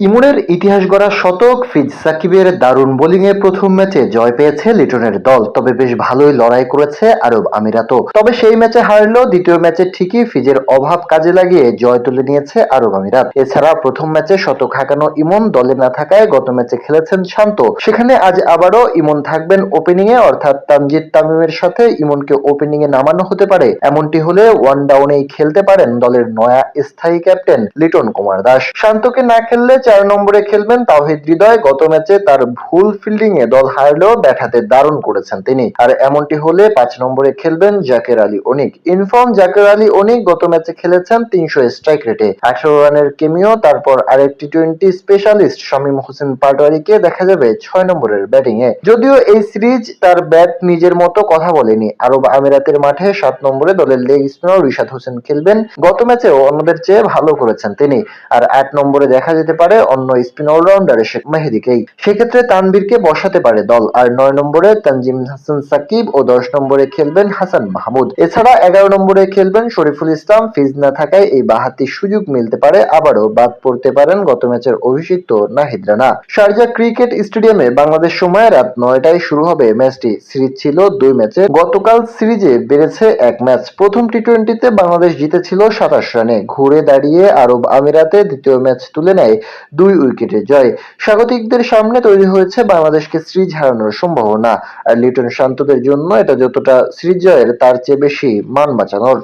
ইমনের ইতিহাস গড়া শতক ফিজ সাকিবের দারুণ বোলিংয়ে প্রথম ম্যাচে জয় পেয়েছে লিটনের দল, তবে বেশ ভালোই লড়াই করেছে আরব আমিরাতও। তবে সেই ম্যাচে হারলেও দ্বিতীয় ম্যাচে ঠিকই ফিজের অভাব কাজে লাগিয়ে জয় তুলে নিয়েছে আরব আমিরাত। এছাড়া প্রথম ম্যাচে শতক হাঁকানো ইমন দলে না থাকায় গত ম্যাচে খেলেছেন শান্ত। সেখানে আজ আবারও ইমন থাকবেন ওপেনিংয়ে, অর্থাৎ তানজিদ তামিমের সাথে ইমনকে ওপেনিংয়ে নামানো হতে পারে। এমনটি হলে ওয়ান ডাউনেই খেলতে পারেন দলের নয়া স্থায়ী ক্যাপ্টেন লিটন কুমার দাস। শান্তকে না খেললে চার নম্বরে খেলবেন তাওহিদ হৃদয়। গত ম্যাচে তার ভুল ফিল্ডিং এ দল হারলেও ব্যাট দারুণ করেছেন তিনি। আর এমনটি হলে পাঁচ নম্বরে খেলবেন জাকের আলী অনিক। ইনফর্ম, জাকের আলী অনিক গত ম্যাচে খেলেছেন তিনশো স্ট্রাইক রেটে। আঠারো রানের কেমিও, তারপর আরেক T twenty specialist Shamim Hossain পাটোয়ারিকে দেখা যাবে ছয় নম্বরের ব্যাটিং এ যদিও এই সিরিজ তার ব্যাট নিজের মতো কথা বলেনি। আরব আমিরাতের মাঠে সাত নম্বরে দলের লেগ স্পিনার রিশাদ হোসেন খেলবেন। গত ম্যাচেও অন্যদের চেয়ে ভালো করেছেন তিনি। আর আট নম্বরে দেখা যেতে পারে অন্য স্পিন অলরাউন্ডার শেখ মেহেদিকেই। সেক্ষেত্রে তানবীরকে বসাতে পারে দল। আর নয় নম্বরে তানজিম হাসান সাকিব ও দশ নম্বরে খেলবেন হাসান মাহমুদ। এছাড়া এগারো নম্বরে খেলবেন শরীফুল ইসলাম। ফিজ না থাকায় এই বাহাতি সুযোগ মিলতে পারে। আবারও বাদ পড়তে পারেন গত ম্যাচের অভিষিক্ত নাহিদ রানা। শারজা ক্রিকেট স্টেডিয়ামে বাংলাদেশ সময় রাত নয়টায় শুরু হবে ম্যাচটি। সিরিজ ছিল দুই ম্যাচে। গতকাল সিরিজে বেড়েছে এক ম্যাচ। প্রথম টি টোয়েন্টিতে বাংলাদেশ জিতেছিল সাতাশ রানে। ঘুরে দাঁড়িয়ে আরব আমিরাতে দ্বিতীয় ম্যাচ তুলে নেয় দুই উইকেটে জয়। স্বাগতিকদের সামনে তৈরি হয়েছে বাংলাদেশকে সিরিজ হারানোর সম্ভাবনা। আর লিটন শান্তদের জন্য এটা যতটা সিরিজ জয়ের, তার চেয়ে বেশি মান বাঁচানোর।